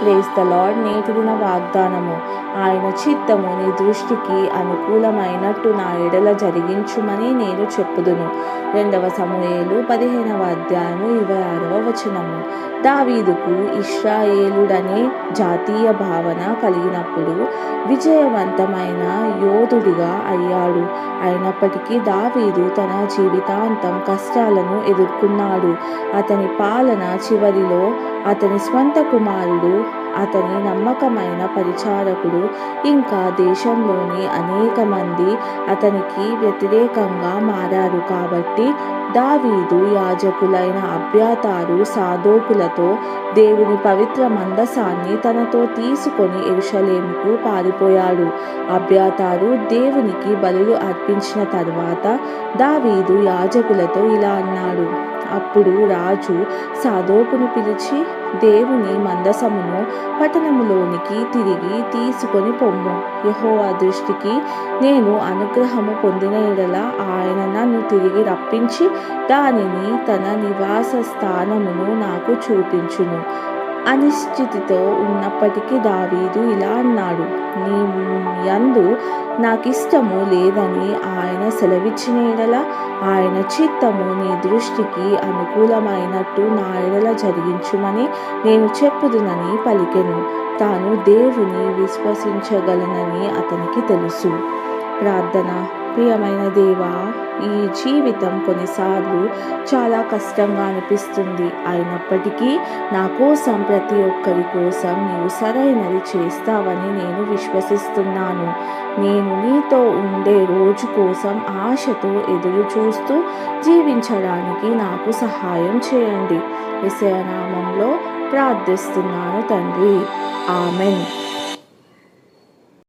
Praise the lord నేటి దిన వాగ్దానము ఆయన చిత్తము నీ దృష్టికి అనుకూలమైనట్టు నా ఎడల జరిగించుమని నేను చెప్పుదును. రెండవ సమూహేలు పదిహేనవ అధ్యాయము ఇరవై ఆరవ వచనము. దావీదుకు ఇష్రాయేలుడనే జాతీయ భావన కలిగినప్పుడు విజయవంతమైన యోధుడిగా అయ్యాడు. అయినప్పటికీ దావీదు తన జీవితాంతం కష్టాలను ఎదుర్కొన్నాడు. అతని పాలన చివరిలో అతని స్వంత కుమారుడు అతని నమ్మకమైన పరిచారకుడు. ఇంకా దేశంలోని అనేక మంది అతనికి వ్యతిరేకంగా మారారు. కాబట్టి దావీదు యాజకులైన అభ్యాతారు సాధోకులతో దేవుని పవిత్ర మందసాన్ని తనతో తీసుకొని ఎరుషలేముకు పారిపోయాడు. అభ్యాతారు దేవునికి బలులు అర్పించిన తర్వాత దావీదు యాజకులతో ఇలా అన్నాడు. అప్పుడు రాజు సాధోకును పిలిచి దేవుని మందసమును పట్టణములోనికి తిరిగి తీసుకొని పొమ్ము. యహోవా దృష్టికి నేను అనుగ్రహము పొందిన ఎడల ఆయన నన్ను తిరిగి రప్పించి దానిని తన నివాస స్థానమును నాకు చూపించును. అనిశ్చితితో ఉన్నప్పటికీ దావీదు ఇలా అన్నాడు నీ యందు నాకిష్టము లేదని ఆయన సెలవిచ్చిన ఎడల ఆయన చిత్తము నీ దృష్టికి అనుకూలమైనట్టు నా ఎడల జరిగించుమని నేను చెప్పుదునని పలికెను. తాను దేవుని విశ్వసించగలనని అతనికి తెలుసు. ప్రార్థన. ప్రియమైన దేవా ఈ జీవితం కొన్నిసార్లు చాలా కష్టంగా అనిపిస్తుంది. అయినప్పటికీ నా కోసం ప్రతి ఒక్కరి కోసం నీవు సరైనది చేస్తావని నేను విశ్వసిస్తున్నాను. నేను నీతో ఉండే రోజు కోసం ఆశతో ఎదురు చూస్తూ జీవించడానికి నాకు సహాయం చేయండి. విషయనామంలో ప్రార్థిస్తున్నాను తండ్రి. ఆమెన్.